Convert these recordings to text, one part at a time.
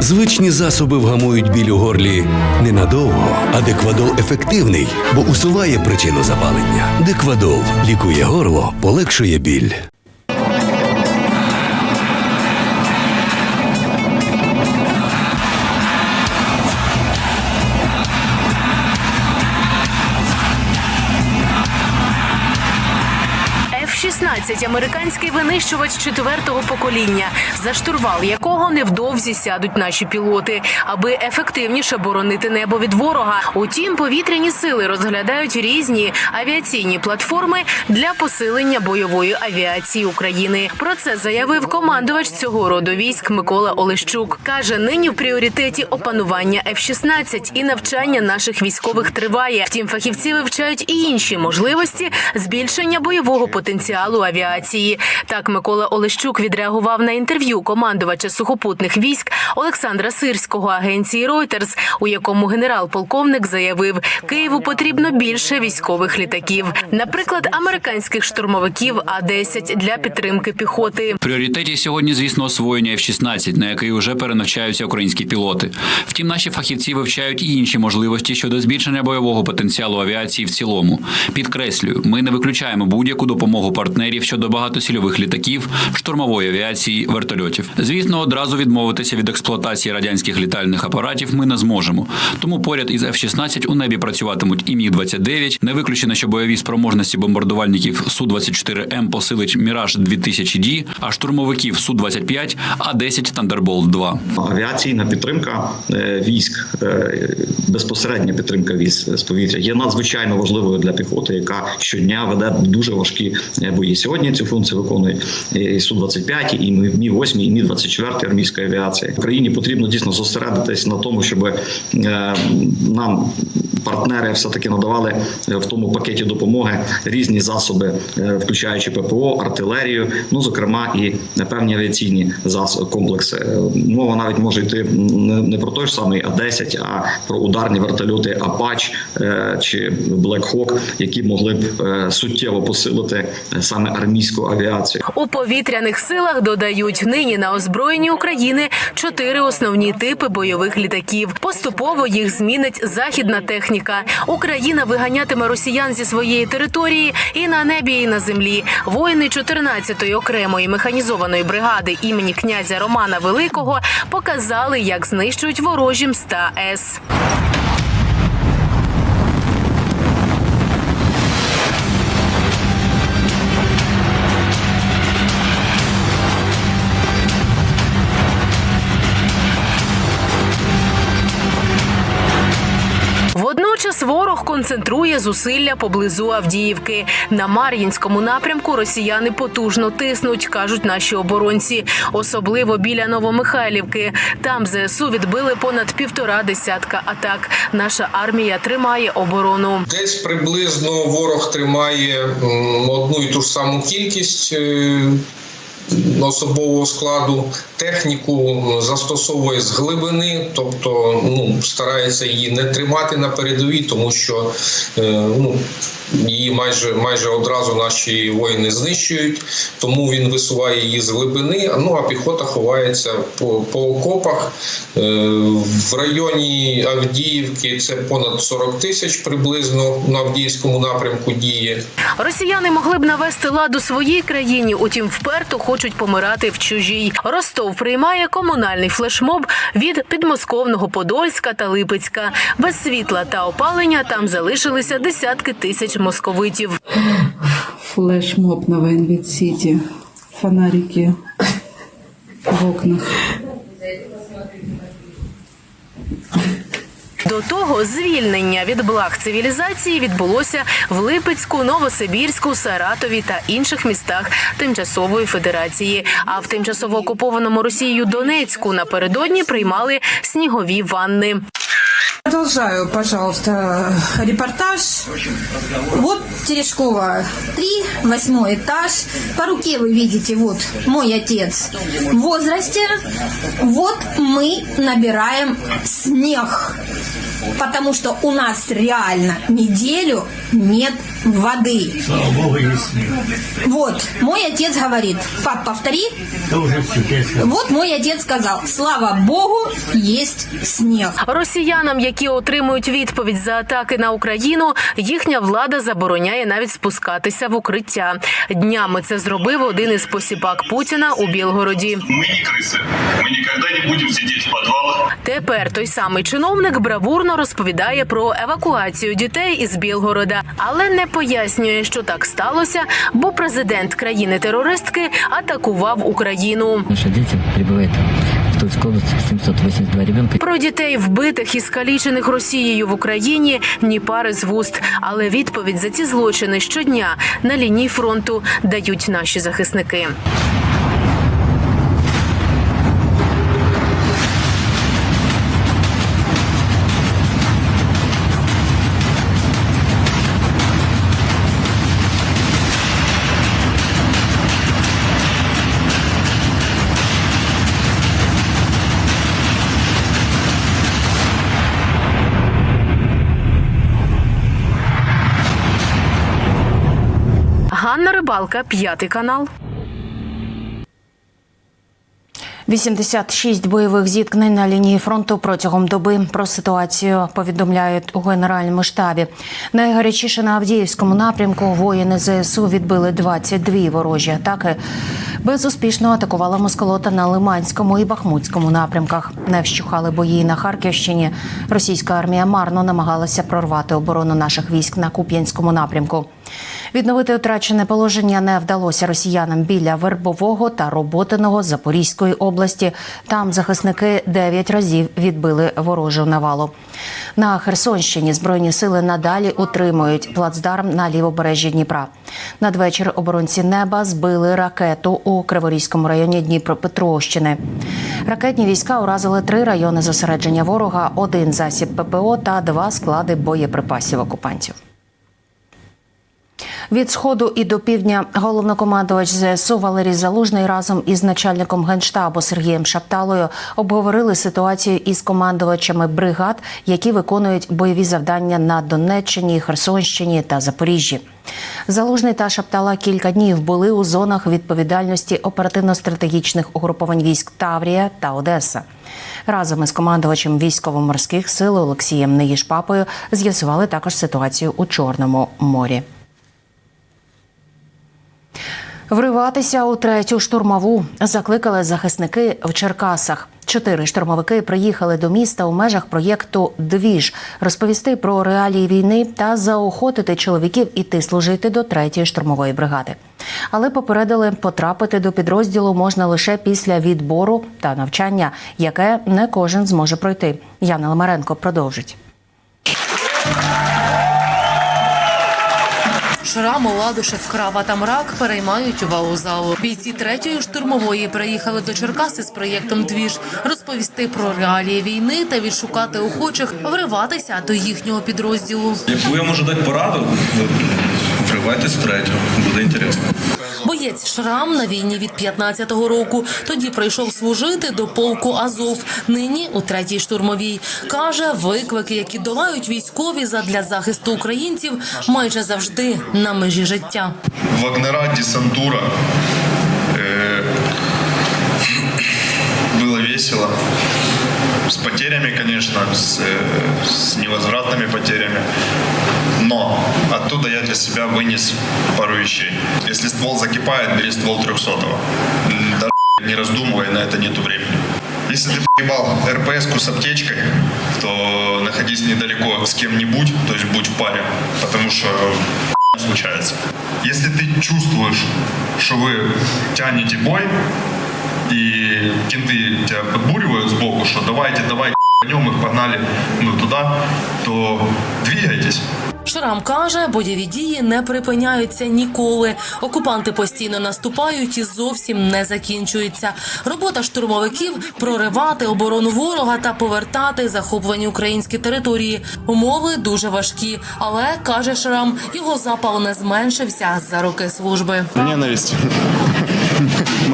Звичні засоби вгамують біль у горлі ненадовго, а деквадол ефективний, бо усуває причину запалення. Деквадол лікує горло, полегшує біль. F-16 – американський винищувач четвертого покоління, за штурвал якого невдовзі сядуть наші пілоти, аби ефективніше боронити небо від ворога. Утім, повітряні сили розглядають різні авіаційні платформи для посилення бойової авіації України. Про це заявив командувач цього роду військ Микола Олещук. каже, нині в пріоритеті опанування F-16 і навчання наших військових триває. Втім, фахівці вивчають і інші можливості збільшення бойового потенціалу авіації. Так Микола Олещук відреагував на інтерв'ю командувача сухопутних військ Олександра Сирського агенції Reuters, у якому генерал-полковник заявив, Києву потрібно більше військових літаків, наприклад, американських штурмовиків А-10 для підтримки піхоти. Пріоритеті сьогодні, звісно, освоєння F-16, на який вже перенавчаються українські пілоти. Втім, наші фахівці вивчають і інші можливості щодо збільшення бойового потенціалу авіації в цілому. Підкреслюю, ми не виключаємо будь-яку допомогу партнерів щодо багатосільових літаків, штурмової авіації, вертольотів. Звісно, одразу відмовитися від експлуатації радянських літальних апаратів ми не зможемо. Тому поряд із F-16 у небі працюватимуть і Міг 29 Не виключено, що бойові спроможності бомбардувальників су 24 М посилить Міраж 2000 d а штурмовиків су 25 а 10 Thunderbolt 2 Авіаційна підтримка е, військ, е, безпосередня підтримка військ з повітря є надзвичайно важливою для піхоти, яка щодня веде дуже важкі е, і Сьогодні цю функцію виконує і су 25 і мі 8 і мі 24 армійська авіація. Україні потрібно дійсно зосередитись на тому, щоб е, нам. Партнери все таки надавали е, в тому пакеті допомоги різні засоби, е, включаючи ППО, артилерію, ну зокрема і певні авіаційні комплекси. Е, Мова навіть може йти не про той ж самий А-10, а про ударні вертольоти Апач чи Black Hawk, які могли б суттєво посилити саме армійську авіацію. У повітряних силах додають нині на озброєнні України чотири основні типи бойових літаків. Поступово їх змінить західна техніка. Україна виганятиме росіян зі своєї території і на небі, і на землі. Воїни 14-ї окремої механізованої бригади імені князя Романа Великого показали, як знищують ворожі мста С. концентрує зусилля поблизу Авдіївки. На Мар'їнському напрямку росіяни потужно тиснуть, кажуть наші оборонці, особливо біля Новомихайлівки. Там ЗСУ відбили понад півтора десятка атак. Наша армія тримає оборону. Десь приблизно ворог тримає одну і ту ж саму кількість е, особового складу. Техніку застосовує з глибини, тобто ну, старається її не тримати на передовій, тому що е, ну, її майже майже одразу наші воїни знищують, тому він висуває її з глибини. Ну а піхота ховається по, по окопах. Е, в районі Авдіївки це понад 40 тисяч приблизно на Авдіївському напрямку діє. Росіяни могли б навести лад у своїй країні, утім вперто хочуть помирати в чужій. Ростов приймає комунальний флешмоб від підмосковного Подольська та Липецька. Без світла та опалення там залишилися десятки тисяч московитів. флешмоб на Вейнвіт-Сіті, фонарики в окнах. До того звільнення від благ цивілізації відбулося в Липецьку, Новосибірську, Саратові та інших містах Тимчасової Федерації. А в тимчасово окупованому Росією Донецьку напередодні приймали снігові ванни. Продолжаю, пожалуйста, репортаж. Вот Терешкова 3, восьмой этаж. По руке вы видите, вот мой отец в возрасте. Вот мы набираем снег. потому что у нас реально неделю нет воды. Слава Богу, есть снег. Вот, мой отец говорит, пап, повтори. Это уже все песня. Вот мой отец сказал, слава Богу, есть снег. Росіянам, які отримують відповідь за атаки на Україну, їхня влада забороняє навіть спускатися в укриття. Днями це зробив один із посіпак Путіна у Білгороді. Мы не крысы. Мы никогда не будем сидеть в подвалах. Тепер той самий чиновник бравурно розповідає про евакуацію дітей із Білгорода, але не пояснює, що так сталося, бо президент країни-терористки атакував Україну. Наши дети прибывают в Тульской области 782 ребенка. Про дітей вбитих і скалічених Росією в Україні ні пари з вуст. Але відповідь за ці злочини щодня на лінії фронту дають наші захисники. Рибалка, п'ятий канал. 86 бойових зіткнень на лінії фронту протягом доби. Про ситуацію повідомляють у генеральному штабі. Найгарячіше на Авдіївському напрямку воїни ЗСУ відбили 22 ворожі атаки. Безуспішно атакувала Москолота на Лиманському і Бахмутському напрямках. Не вщухали бої на Харківщині. Російська армія марно намагалася прорвати оборону наших військ на Куп'янському напрямку. Відновити втрачене положення не вдалося росіянам біля Вербового та Роботиного Запорізької області. Там захисники дев'ять разів відбили ворожу навалу. На Херсонщині збройні сили надалі утримують плацдарм на лівобережжі Дніпра. Надвечір оборонці неба збили ракету у Криворізькому районі Дніпропетровщини. Ракетні війська уразили три райони зосередження ворога, один засіб ППО та два склади боєприпасів окупантів. Від сходу і до півдня головнокомандувач ЗСУ Валерій Залужний разом із начальником генштабу Сергієм Шапталою обговорили ситуацію із командувачами бригад, які виконують бойові завдання на Донеччині, Херсонщині та Запоріжжі. Залужний та Шаптала кілька днів були у зонах відповідальності оперативно-стратегічних угруповань військ Таврія та Одеса. Разом із командувачем військово-морських сил Олексієм Неїшпапою з'ясували також ситуацію у Чорному морі. Вриватися у третю штурмову закликали захисники в Черкасах. Чотири штурмовики приїхали до міста у межах проєкту Двіж розповісти про реалії війни та заохотити чоловіків іти служити до третьої штурмової бригади. Але попередили, потрапити до підрозділу можна лише після відбору та навчання, яке не кожен зможе пройти. Яна Ламаренко продовжить. Шрам, Оладушек, Крава та Мрак переймають увагу залу. Бійці третьої штурмової приїхали до Черкаси з проєктом Двіж розповісти про реалії війни та відшукати охочих вриватися до їхнього підрозділу. Яку я можу дати пораду? Вривайтесь в третю, буде інтересно. Боєць Шрам на війні від 15-го року. Тоді прийшов служити до полку Азов. Нині у третій штурмовій каже, виклики, які долають військові задля захисту українців, майже завжди на межі життя. Вагнера, десантура. Э, Было весело. С потерями, конечно, с, э, с невозвратными потерями. Но оттуда я для себя вынес пару вещей. Если ствол закипает, бери ствол 300-го. М, Даже не раздумывай, на это нету времени. Если ты поебал РПС-ку с аптечкой, то находись недалеко с кем-нибудь, то есть будь в паре, потому что случается. Если ты чувствуешь, что вы тянете бой, и кенты тебя подбуривают сбоку, что давайте, давайте, пойдем их погнали ну, туда, то двигайтесь. Шрам каже, бойові дії не припиняються ніколи. Окупанти постійно наступають і зовсім не закінчуються. Робота штурмовиків проривати оборону ворога та повертати захоплені українські території. Умови дуже важкі, але каже Шрам, його запал не зменшився за роки служби. Ненависть.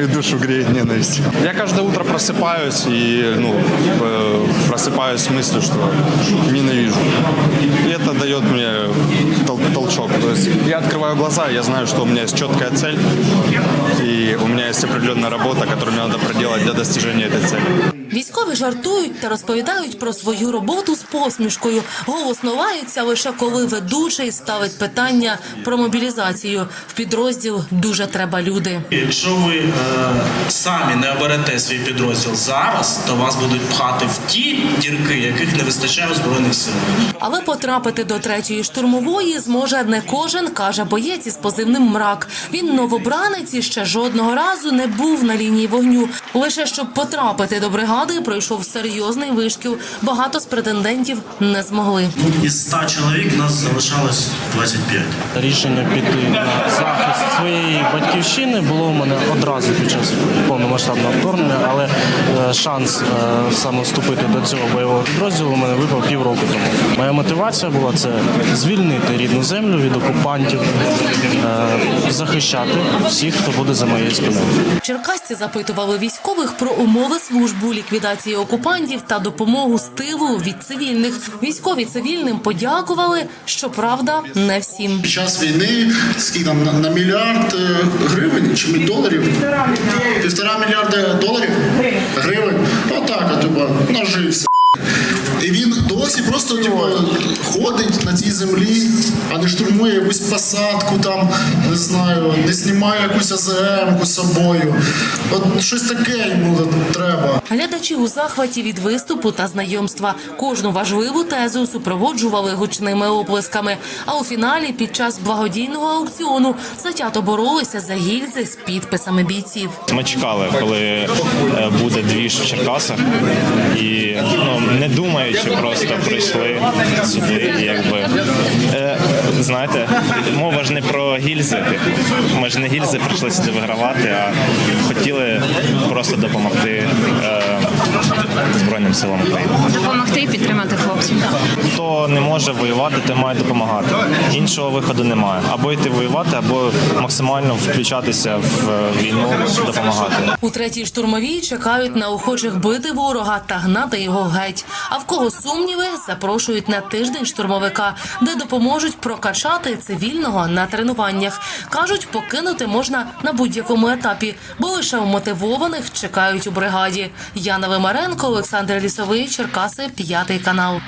Мою душу греет ненависть. Я каждое утро просыпаюсь и ну, э, просыпаюсь с мыслью, что ненавижу. И это дает мне тол- толчок. То есть я открываю глаза, я знаю, что у меня есть четкая цель, и у меня есть определенная работа, которую мне надо проделать для достижения этой цели. Військові жартують та розповідають про свою роботу з посмішкою. Голосно лаються лише коли ведучий ставить питання про мобілізацію. В підрозділ дуже треба люди. Якщо ви е, самі не оберете свій підрозділ зараз, то вас будуть пхати в ті дірки, яких не вистачає у збройних сил. Але потрапити до третьої штурмової зможе не кожен, каже боєць із позивним мрак. Він новобранець і ще жодного разу не був на лінії вогню. Лише щоб потрапити до бригади, пройшов серйозний вишкіл. Багато з претендентів не змогли. Із 100 чоловік нас залишалось 25. Рішення піти на захист своєї батьківщини було у мене одразу під час повномасштабного вторгнення, але е, шанс е, саме вступити до цього бойового підрозділу у мене випав півроку тому. Моя мотивація була це звільнити рідну землю від окупантів, е, захищати всіх, хто буде за моєю спиною. Черкасці запитували військових про умови службу, ліквідації окупантів та допомогу з тилу від цивільних. Військові цивільним подякували, щоправда, не всім. Під час війни скільки там на, на мільярд е, гривень чи доларів? Півтора мільярда доларів? Гривень? Отак, от, типа, нажився. І він досі просто типу, ходить на цій землі, а не штурмує якусь посадку, там, не знаю, не знімає якусь АЗМ з собою. От щось таке йому треба. Глядачі у захваті від виступу та знайомства кожну важливу тезу супроводжували гучними оплесками. А у фіналі під час благодійного аукціону затято боролися за гільзи з підписами бійців. Ми чекали, коли е, буде двіж в Черкасах, і ну не думаючи, просто прийшли сюди. Якби е, знаєте, мова ж не про гільзи. Ми ж не гільзи прийшли сюди вигравати, а хотіли просто допомогти е, Збройним силам України. Допомогти і підтримати хлопців. Хто не може воювати, той має допомагати. Іншого виходу немає. Або йти воювати, або максимально включатися в е, війну, допомагати. У третій штурмовій чекають на охочих бити ворога та гнати його геть. А в кого сумніви, запрошують на тиждень штурмовика, де допоможуть прокачати цивільного на тренуваннях. кажуть, покинути можна на будь-якому етапі, бо лише вмотивованих чекають у бригаді. Яна Вимаренко, Олександр Лісовий, Черкаси, п'ятий канал.